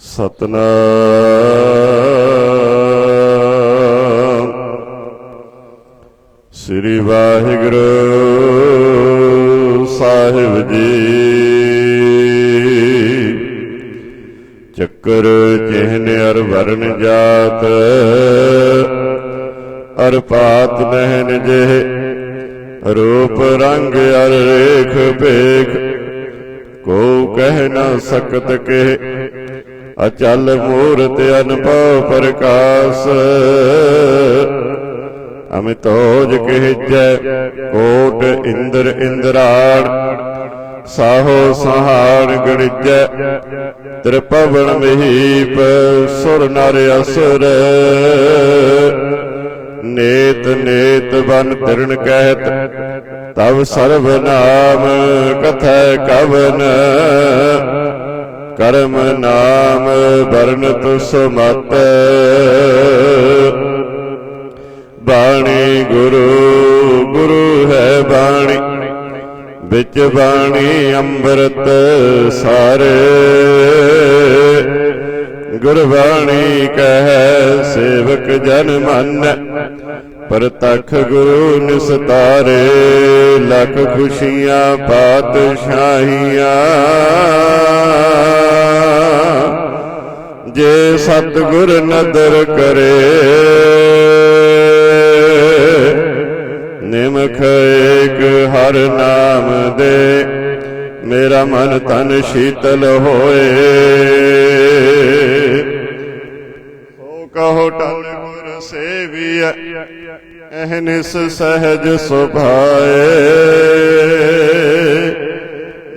ਸਤਨਾਮ। ਸ੍ਰੀ ਵਾਹਿਗੁਰੂ ਸਾਹਿਬ ਜੀ। ਚੱਕਰ ਚਿਹਨ ਅਰ ਵਰਨ ਜਾਤ, ਅਰ ਪਾਤ ਨਹਿਨ ਜੇ ਰੂਪ ਰੰਗ ਅਰ ਰੇਖ ਭੇਖ, ਕੋ ਕਹਿ ਨਾ ਸਕਤ ਕੇ ਅਚਲ ਮੂਰਤ ਅਨਭਵ ਪ੍ਰਕਾਸ਼। ਅਮਿਤੋਜ ਕਹਿਜੈ, ਕੋਟ ਇੰਦਰ ਇੰਦਰਾੜ। ਸਾਹੋ ਸਹਾਰ ਗਣਿਜੈ ਤ੍ਰਿਪਵਨ ਮਹੀਪ, ਸੁਰ ਨਰ ਅਸੁਰ। ਨੇਤ ਨੇਤ ਬਨ ਤਿਰਣ ਕਹਿਤ ਤਬ ਸਰਬ ਨਾਮ ਕਥੈ ਕਵਨ। ਕਰਮ ਨਾਮ ਵਰਨਤ ਸਮਤ ਬਾਣੀ ਗੁਰੂ ਗੁਰੂ ਹੈ ਬਾਣੀ। ਵਿੱਚ ਬਾਣੀ ਅੰਮ੍ਰਿਤ ਸਾਰੇ। ਗੁਰਬਾਣੀ ਕਹੈ, ਸੇਵਕ ਜਨ ਮਨ। ਪ੍ਰਤਖ ਗੁਰੂ ਨਿਸਤਾਰੇ, ਲੱਖ ਖੁਸ਼ੀਆਂ, ਪਾਤਸ਼ਾਹੀਆਂ। ਜੇ ਸਤਿਗੁਰ ਨਦਰ ਕਰੇ, ਨਿਮਖ ਏਕ ਹਰ ਨਾਮ ਦੇ, ਮੇਰਾ ਮਨ ਤਨ ਸ਼ੀਤਲ ਹੋਏ। ਸੋ ਕਹੋ ਟਲ ਗੁਰ ਸੇਵੀਐ ਅਹਨਿਸ ਸਹਿਜ ਸੁਭਾਏ।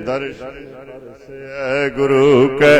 ਦਰਸ਼ਨ ਦਰਸੈ ਗੁਰੂ ਕੈ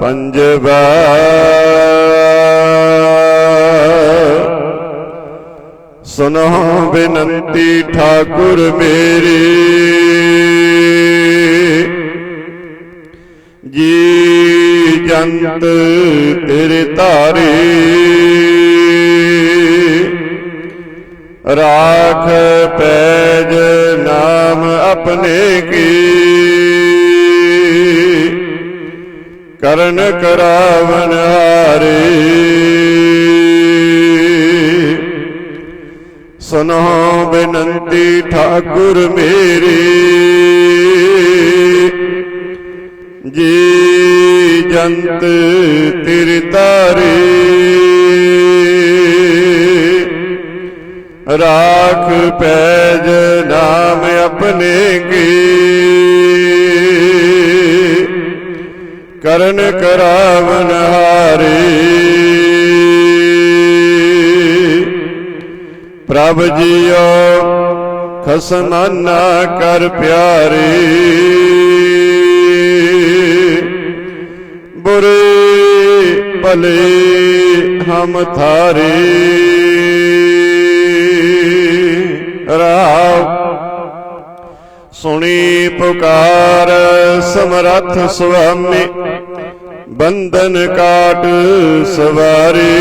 ਪੰਜਵਾ ਸੁਨੋ ਬੇਨੰਤੀ ਠਾਕੁਰ ਮੇਰੀ। ਜੀ ਜੰਤ ਤੇਰੇ ਧਾਰੇ। ਰਾਖ ਪੈਜ ਨਾਮ ਆਪਣੇ ਕੀ। ਕਰਨ ਕਰਾਵਨ ਹਾਰੇ। ਸੁਨੋ ਬੇਨੰਤੀ ਠਾਕੁਰ ਮੇਰੀ। ਜੀ ਜੰਤ ਤੇਰੇ ਤਾਰੇ। ਰਾਖ ਪੈਜ ਨਾਮ ਆਪਣੇ ਕੀ। ਕਰਨ ਕਰਾਵਨ ਹਾਰੇ। ਪ੍ਰਭ ਜੀਓ ਖਸਮਾਨਾ ਕਰ ਪਿਆਰੀ। ਬੁਰੇ ਭਲੇ ਹਮ ਥਾਰੇ ਰਾਵ ਸੁਣੀ ਪੁਕਾਰ, ਸਮਰੱਥ ਸੁਆਮੀ, ਬੰਧਨ ਕਾਟ ਸਵਾਰੇ।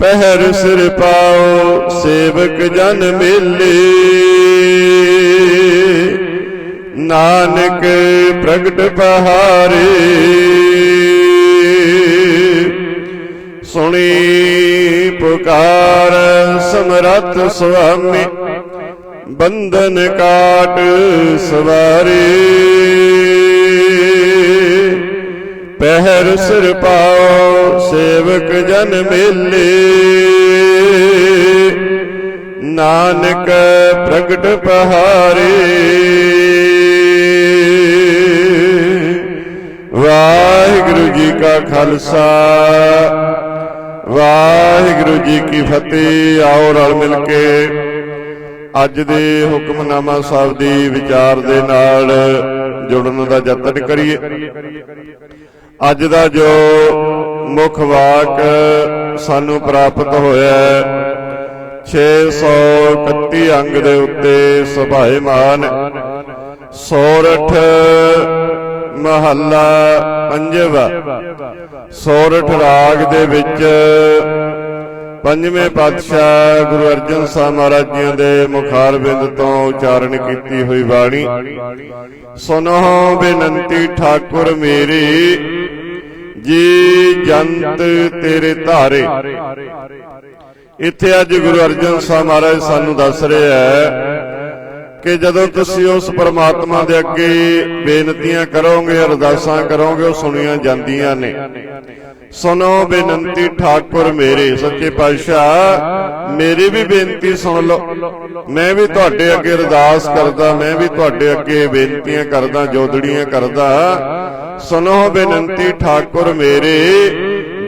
ਪਹਿਰ ਸਿਰ ਪਾਓ ਸੇਵਕ ਜਨ ਮੇਲੇ। ਨਾਨਕ ਪ੍ਰਗਟ ਪਹਾਰੇ। ਸੁਣੀ ਪੁਕਾਰ, ਸਮਰੱਥ ਸੁਆਮੀ ਬੰਧਨ ਕਾਟ ਸਵਾਰੇ। ਪਹਿਰ ਸਿਰ ਪਾਓ ਸੇਵਕ ਜਨ ਮੇਲੇ। ਨਾਨਕ ਪ੍ਰਗਟ ਪਹਾਰੇ। ਵਾਹਿਗੁਰੂ ਜੀ ਕਾ ਖਾਲਸਾ। ਵਾਹਿਗੁਰੂ ਜੀ ਕੀ ਫਤਿਹ। ਆਓ ਰਲ ਮਿਲ ਕੇ ਅੱਜ ਦੇ ਹੁਕਮਨਾਮਾ ਸਾਹਿਬ ਦੀ ਵਿਚਾਰ ਦੇ ਨਾਲ ਜੁੜਨ ਦਾ ਯਤਨ ਕਰੀਏ। ਅੱਜ ਦਾ ਜੋ ਮੁੱਖ ਵਾਕ ਸਾਨੂੰ ਪ੍ਰਾਪਤ ਹੋਇਆ ਹੈ 631 ਅੰਗ ਦੇ ਉੱਤੇ ਸੁਭਾਏਮਾਨ ਸੋਰਠ ਮਹੱਲਾ ਪੰਜਵਾ। ਸੋਰਠ ਰਾਗ ਦੇ ਵਿੱਚ ਪੰਜਵੇਂ ਪਾਤਸ਼ਾਹ ਗੁਰੂ ਅਰਜਨ ਸਾਹਿਬ ਮਹਾਰਾਜ ਜੀਆਂ ਦੇ ਮੁਖਾਰ ਬਿੰਦ ਤੋਂ ਉਚਾਰਨ ਕੀਤੀ ਹੋਈ ਬਾਣੀ। ਸੁਨੋ ਬੇਨੰਤੀ ਠਾਕੁਰ ਮੇਰੀ, ਜੀ ਜੰਤ ਤੇਰੇ ਧਾਰੇ। ਇੱਥੇ ਅੱਜ ਗੁਰੂ ਅਰਜਨ ਸਾਹਿਬ ਮਹਾਰਾਜ ਸਾਨੂੰ ਦੱਸ ਰਿਹਾ ਹੈ ਕਿ ਜਦੋਂ ਤੁਸੀਂ ਉਸ ਪਰਮਾਤਮਾ ਦੇ ਅੱਗੇ ਬੇਨਤੀਆਂ ਕਰੋਗੇ, ਅਰਦਾਸਾਂ ਕਰੋਗੇ, ਉਹ ਸੁਣੀਆਂ ਜਾਂਦੀਆਂ ਨੇ। ਸੁਨੋ ਬੇਨੰਤੀ ਠਾਕੁਰ ਮੇਰੇ, ਸੱਚੇ ਪਾਤਸ਼ਾਹ। ਮੇਰੀ ਵੀ ਬੇਨਤੀ ਸੁਣ ਲਓ। ਮੈਂ ਵੀ ਤੁਹਾਡੇ ਅੱਗੇ ਅਰਦਾਸ ਕਰਦਾ, ਮੈਂ ਵੀ ਤੁਹਾਡੇ ਅੱਗੇ ਬੇਨਤੀਆਂ ਕਰਦਾ ਜੋਦੜੀਆਂ ਕਰਦਾ। ਸੁਨੋ ਬੇਨੰਤੀ ਠਾਕੁਰ ਮੇਰੇ,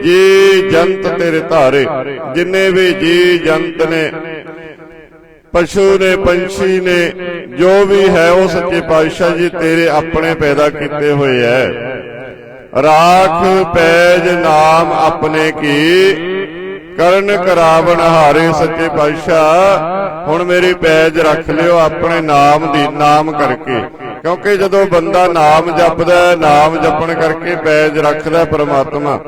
ਜੀ ਜੰਤ ਤੇਰੇ ਧਾਰੇ, ਜਿੰਨੇ ਵੀ ਜੀ ਜੰਤ ਨੇ, ਪਸ਼ੂ ਨੇ, ਪੰਛੀ ਨੇ, ਜੋ ਵੀ ਹੈ ਉਹ ਸੱਚੇ ਪਾਤਸ਼ਾਹ ਜੀ ਤੇਰੇ ਆਪਣੇ ਪੈਦਾ ਕੀਤੇ ਹੋਏ ਐ ਰਾਖ ਪੈਜ ਨਾਮ ਆਪਣੇ ਕੀ? ਕਰਨ ਕਰਾਵਣ ਹਾਰੇ ਸੱਚੇ ਪਾਤਸ਼ਾਹ। ਹੁਣ ਮੇਰੀ ਪੈਜ ਰੱਖ ਲਿਓ ਆਪਣੇ ਨਾਮ ਦੀ, ਨਾਮ ਕਰਕੇ। ਕਿਉਂਕਿ ਜਦੋਂ ਬੰਦਾ ਨਾਮ ਜਪਦਾ ਨਾਮ ਜਪਣ ਕਰਕੇ ਪੈਜ ਰੱਖਦਾ ਪ੍ਰਮਾਤਮਾ।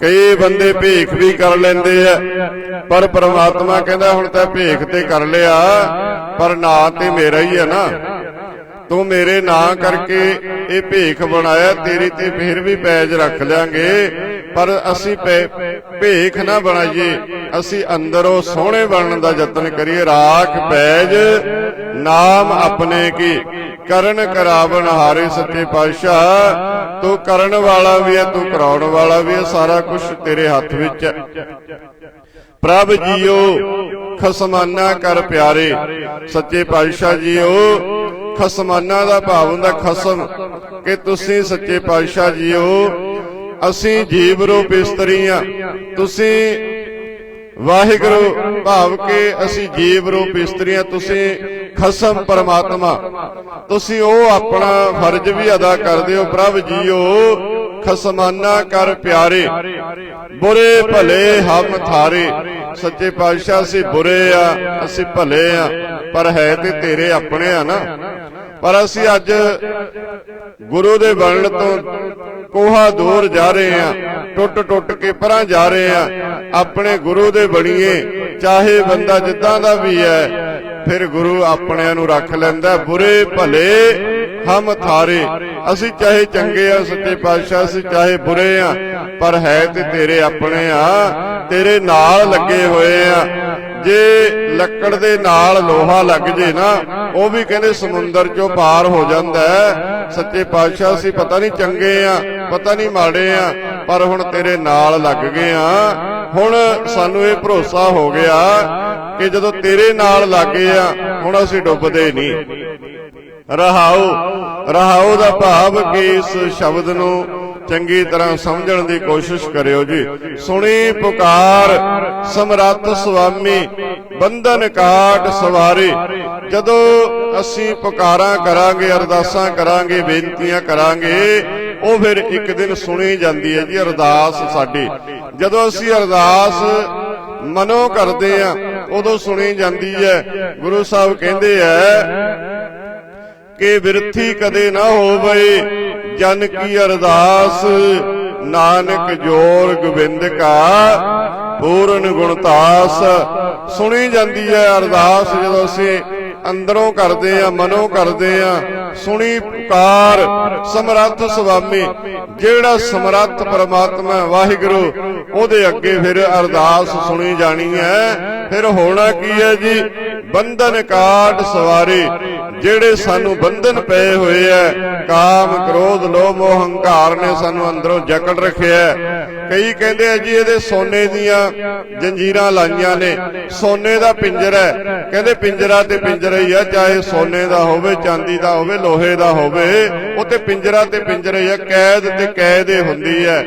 ਕਈ ਬੰਦੇ ਭੇਖ ਵੀ ਕਰ ਲੈਂਦੇ ਆ, ਪਰ ਪ੍ਰਮਾਤਮਾ ਕਹਿੰਦਾ ਹੁਣ ਤਾਂ ਭੇਖ ਤੇ ਕਰ ਲਿਆ, ਪਰ ਨਾਂ ਤੇ ਮੇਰਾ ਹੀ ਹੈ ਨਾ। ਤੂੰ ਮੇਰੇ ਨਾਂ ਕਰਕੇ ਇਹ ਭੇਖ ਬਣਾਇਆ ਤੇਰੀ ਤੇ ਫਿਰ ਵੀ ਪੈਜ ਰੱਖ ਲਿਆਂਗੇ। ਪਰ ਅਸੀਂ ਭੇਖ ਨਾ ਬਣਾਈਏ। ਅਸੀਂ ਅੰਦਰੋਂ ਸੋਹਣੇ ਬਣਨ ਦਾ ਯਤਨ ਕਰੀਏ। ਰਾਖ ਪੈਜ ਨਾਮ ਆਪਣੇ ਕੀ? ਕਰਨ ਕਰਾਵਣ ਹਾਰੇ ਸੱਚੇ ਪਾਤਸ਼ਾਹ। ਤੂੰ ਕਰਨ ਵਾਲਾ ਵੀ ਹੈ ਤੂੰ ਕਰਾਉਣ ਵਾਲਾ ਵੀ ਹੈ। ਸਾਰਾ ਕੁਝ ਤੇਰੇ ਹੱਥ ਵਿੱਚ ਹੈ। ਪ੍ਰਭ ਜੀਓ ਖਸਮਾਨਾ ਕਰ ਪਿਆਰੇ। ਸੱਚੇ ਪਾਤਸ਼ਾਹ ਜੀਓ ਖਸਮਾਨਾ ਦਾ ਭਾਵ ਹੁੰਦਾ ਖਸਮ, ਕਿ ਤੁਸੀਂ ਸੱਚੇ ਪਾਤਸ਼ਾਹ ਜੀਓ। ਅਸੀਂ ਜੀਵ ਰੂਪ ਇਸਤਰੀਆਂ ਤੁਸੀਂ ਵਾਹਿਗੁਰੂ ਭਾਵ ਕੇ ਅਸੀਂ ਜੀਵ ਰੂਪ ਇਸਤਰੀਆਂ ਤੁਸੀਂ ਖਸਮ ਪਰਮਾਤਮਾ। ਤੁਸੀਂ ਉਹ ਆਪਣਾ ਫਰਜ਼ ਵੀ ਅਦਾ ਕਰਦੇ ਹੋ, ਪ੍ਰਭ ਜੀਓ। ਖਸਮਾਨਾ ਕਰ ਪਿਆਰੇ। ਬੁਰੇ ਭਲੇ ਹਮ ਥਾਰੇ। ਸੱਚੇ ਪਾਤਸ਼ਾਹ ਅਸੀਂ ਬੁਰੇ ਆ, ਅਸੀਂ ਭਲੇ ਆ, ਪਰ ਹੈ ਤੇ ਤੇਰੇ ਆਪਣੇ ਆ ਨਾ। ਪਰ ਅਸੀਂ ਅੱਜ ਗੁਰੂ ਦੇ ਬਣਨ ਤੋਂ ਕੋਹਾ ਦੂਰ ਜਾ ਰਹੇ ਆ, ਟੁੱਟ ਟੁੱਟ ਕੇ ਪਰਾਂ ਜਾ ਰਹੇ ਆ। ਆਪਣੇ ਗੁਰੂ ਦੇ ਬਣੀਏ, ਚਾਹੇ ਬੰਦਾ ਜਿੱਦਾਂ ਦਾ ਵੀ ਹੈ, ਫਿਰ ਗੁਰੂ ਆਪਣਿਆਂ ਨੂੰ ਰੱਖ ਲੈਂਦਾ, ਬੁਰੇ ਭਲੇ ਹਮ ਥਾਰੇ। ਅਸੀਂ ਚਾਹੇ ਚੰਗੇ ਆ, ਸੱਚੇ ਪਾਤਸ਼ਾਹ, ਅਸੀਂ ਚਾਹੇ ਬੁਰੇ ਆ, ਪਰ ਹੈ ਤੇ ਤੇਰੇ ਆਪਣੇ ਆ। ਤੇਰੇ ਨਾਲ ਲੱਗੇ ਹੋਏ ਆ। ਜੇ ਲੱਕੜ ਦੇ ਨਾਲ ਲੋਹਾ ਲੱਗ ਜੇ ਨਾ, ਉਹ ਵੀ ਕਹਿੰਦੇ ਸਮੁੰਦਰ ਚੋਂ ਪਾਰ ਹੋ ਜਾਂਦਾ ਸੱਚੇ ਪਾਤਸ਼ਾਹ, ਅਸੀਂ ਪਤਾ ਨਹੀਂ ਚੰਗੇ ਆ, ਪਤਾ ਨਹੀਂ ਮਾੜੇ ਆ, ਪਰ ਹੁਣ ਤੇਰੇ ਨਾਲ ਲੱਗ ਗਏ ਆ। ਹੁਣ ਸਾਨੂੰ ਇਹ ਭਰੋਸਾ ਹੋ ਗਿਆ ਕਿ ਜਦੋਂ ਤੇਰੇ ਨਾਲ ਲੱਗੇ ਆ, ਹੁਣ ਅਸੀਂ ਡੁੱਬਦੇ ਨਹੀਂ। ਰਹਾਉ। ਰਹਾਉ। ਦਾ ਭਾਵ ਕਿ ਇਸ ਸ਼ਬਦ ਨੂੰ ਚੰਗੀ ਤਰ੍ਹਾਂ ਸਮਝਣ ਦੀ ਕੋਸ਼ਿਸ਼ ਕਰਿਓ ਜੀ। ਸੁਣੀ ਪੁਕਾਰ ਸਮਰੱਥ ਸੁਆਮੀ ਬੰਧਨ ਕਾਟ ਸਵਾਰੇ। ਜਦੋਂ ਅਸੀਂ ਪੁਕਾਰਾਂ ਕਰਾਂਗੇ ਅਰਦਾਸਾਂ ਕਰਾਂਗੇ ਬੇਨਤੀਆਂ ਕਰਾਂਗੇ ਉਹ ਫਿਰ ਇੱਕ ਦਿਨ ਸੁਣੀ ਜਾਂਦੀ ਹੈ ਜੀ ਅਰਦਾਸ ਸਾਡੀ। ਜਦੋਂ ਅਸੀਂ ਅਰਦਾਸ ਮਨੋਂ ਕਰਦੇ ਆ ਉਦੋਂ ਸੁਣੀ ਜਾਂਦੀ ਹੈ। ਗੁਰੂ ਸਾਹਿਬ ਕਹਿੰਦੇ ਐ ਕਿ ਵਿਰਥੀ ਕਦੇ ਨਾ ਹੋਵੇ। ਜਨ ਕੀ ਅਰਦਾਸ, ਨਾਨਕ ਜੋਰ ਗੋਬਿੰਦ ਕਾ, ਪੂਰਨ ਗੁਣਤਾਸ ਸੁਣੀ ਜਾਂਦੀ ਹੈ ਅਰਦਾਸ ਜਦੋਂ ਅਸੀਂ ਅੰਦਰੋਂ ਕਰਦੇ ਆ ਮਨੋਂ ਕਰਦੇ ਆ ਸੁਣੀ ਪੁਕਾਰ, ਸਮਰੱਥ ਸੁਆਮੀ, ਜਿਹੜਾ ਸਮਰੱਥ ਪਰਮਾਤਮਾ ਵਾਹਿਗੁਰੂ, ਉਹਦੇ ਅੱਗੇ ਫਿਰ ਅਰਦਾਸ ਸੁਣੀ ਜਾਣੀ ਹੈ। ਫਿਰ ਹੋਣਾ ਕੀ ਹੈ ਜੀ? ਬੰਧਨ ਕਾਟ ਸਵਾਰੇ। ਜਿਹੜੇ ਸਾਨੂੰ ਬੰਧਨ ਪਏ ਹੋਏ ਐ, ਕਾਮ, ਕ੍ਰੋਧ, ਲੋਭ ਮੋਹ ਹੰਕਾਰ ਨੇ ਸਾਨੂੰ ਅੰਦਰੋਂ ਜਕੜ ਰੱਖਿਆ ਕਈ ਕਹਿੰਦੇ ਆ ਜੀ ਇਹਦੇ ਸੋਨੇ ਦੀਆਂ ਜੰਜੀਰਾਂ ਲਾਈਆਂ ਨੇ, ਸੋਨੇ ਦਾ ਪਿੰਜਰਾ ਹੈ ਕਹਿੰਦੇ ਪਿੰਜਰਾ ਤੇ ਪਿੰਜਰਾ ਹੀ ਆ, ਚਾਹੇ ਸੋਨੇ ਦਾ ਹੋਵੇ, ਚਾਂਦੀ ਦਾ ਹੋਵੇ, ਲੋਹੇ ਦਾ ਹੋਵੇ, ਉਹ ਤੇ ਪਿੰਜਰਾ ਤੇ ਪਿੰਜਰਾ ਹੀ ਆ, ਕੈਦ ਤੇ ਕੈਦ ਹੀ ਹੁੰਦੀ ਹੈ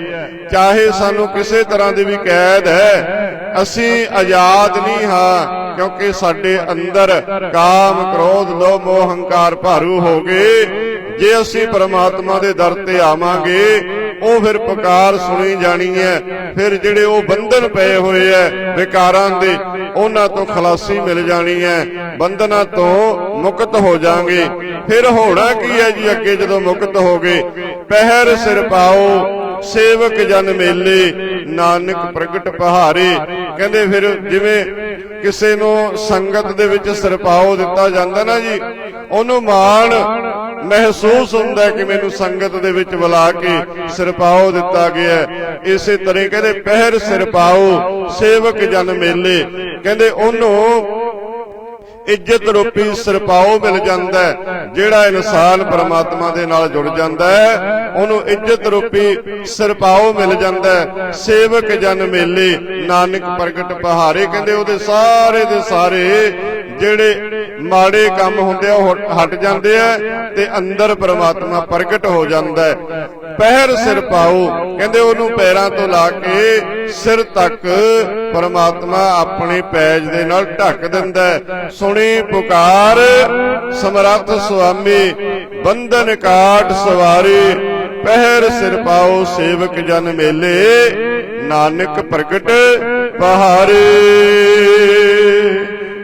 ਚਾਹੇ ਸਾਨੂੰ ਕਿਸੇ ਤਰ੍ਹਾਂ ਦੀ ਵੀ ਕੈਦ ਹੈ ਅਸੀਂ ਆਜ਼ਾਦ ਨਹੀਂ ਹਾਂ ਕਿਉਂਕਿ ਸਾਡੇ ਅੰਦਰ ਕਾਮ, ਕ੍ਰੋਧ, ਲੋਭ ਮੋਹ ਹੰਕਾਰ ਭਾਰੂ ਹੋ ਗਏ। ਜੇ ਅਸੀਂ ਪ੍ਰਮਾਤਮਾ ਦੇ ਦਰ ਤੇ ਆਵਾਂਗੇ, ਉਹ ਫਿਰ ਪੁਕਾਰ ਸੁਣੀ ਜਾਣੀ ਹੈ। ਫਿਰ ਜਿਹੜੇ ਉਹ ਬੰਧਨ ਪਏ ਹੋਏ ਐ ਵਿਕਾਰਾਂ ਦੇ, ਉਹਨਾਂ ਤੋਂ ਖਲਾਸੀ ਮਿਲ ਜਾਣੀ ਹੈ। ਬੰਧਨਾਂ ਤੋਂ ਮੁਕਤ ਹੋ ਜਾਾਂਗੇ। ਫਿਰ ਹੋਣਾ ਕੀ ਹੈ ਜੀ ਅੱਗੇ ਜਦੋਂ ਮੁਕਤ ਹੋ ਗਏ? ਪਹਿਰ ਸਿਰ ਪਾਓ, ਸੇਵਕ ਜਨ ਮੇਲੇ, ਨਾਨਕ ਪ੍ਰਗਟ ਪਹਾਰੇ। ਕਹਿੰਦੇ ਫਿਰ ਜਿਵੇਂ ਕਿਸੇ ਨੂੰ ਸੰਗਤ ਦੇ ਵਿੱਚ ਸਰਪਾਉ ਦਿੱਤਾ ਜਾਂਦਾ ਨਾ ਜੀ, ਉਹਨੂੰ ਮਾਣ ਮਹਿਸੂਸ ਹੁੰਦਾ ਕਿ ਮੈਨੂੰ ਸੰਗਤ ਦੇ ਵਿੱਚ ਬੁਲਾ ਕੇ ਸਰਪਾਉ ਦਿੱਤਾ ਗਿਆ ਇਸੇ ਤਰ੍ਹਾਂ ਕਹਿੰਦੇ ਪਹਿਰ ਸਰਪਾਉ ਸੇਵਕ ਜਨ ਮੇਲੇ, ਕਹਿੰਦੇ ਉਹਨੂੰ ਇੱਜ਼ਤ ਰੂਪੀ ਸਰਪਾਉ ਮਿਲ ਜਾਂਦਾ ਹੈ। ਜਿਹੜਾ ਇਨਸਾਨ ਪਰਮਾਤਮਾ ਦੇ ਨਾਲ ਜੁੜ ਜਾਂਦਾ ਹੈ, ਉਹਨੂੰ ਇੱਜ਼ਤ ਰੂਪੀ ਸਰਪਾਉ ਮਿਲ ਜਾਂਦਾ ਹੈ। ਸੇਵਕ ਜਨ ਮੇਲੇ, ਨਾਨਕ ਪ੍ਰਗਟ ਪਹਾਰੇ ਕਹਿੰਦੇ ਉਹਦੇ ਸਾਰੇ ਦੇ ਸਾਰੇ ਜਿਹੜੇ ਮਾੜੇ ਕੰਮ ਹੁੰਦੇ ਆ, ਉਹ ਹਟ ਜਾਂਦੇ ਆ ਤੇ ਅੰਦਰ ਪਰਮਾਤਮਾ ਪ੍ਰਗਟ ਹੋ ਜਾਂਦਾ ਹੈ। ਪਹਿਰ ਸਿਰ ਪਾਉ ਕਹਿੰਦੇ ਉਹਨੂੰ ਪੈਰਾਂ ਤੋਂ ਲਾ ਕੇ ਸਿਰ ਤੱਕ ਪਰਮਾਤਮਾ ਆਪਣੇ ਪੈਜ ਦੇ ਨਾਲ ਢੱਕ ਦਿੰਦਾ ਸੁਣੀ ਪੁਕਾਰ, ਸਮਰੱਥ ਸੁਆਮੀ, ਬੰਧਨ ਕਾਟ ਸਵਾਰੀ, ਪਹਿਰ ਸਿਰ ਪਾਓ ਸੇਵਕ ਜਨ ਮੇਲੇ, ਨਾਨਕ ਪ੍ਰਗਟ ਪਹਾਰੇ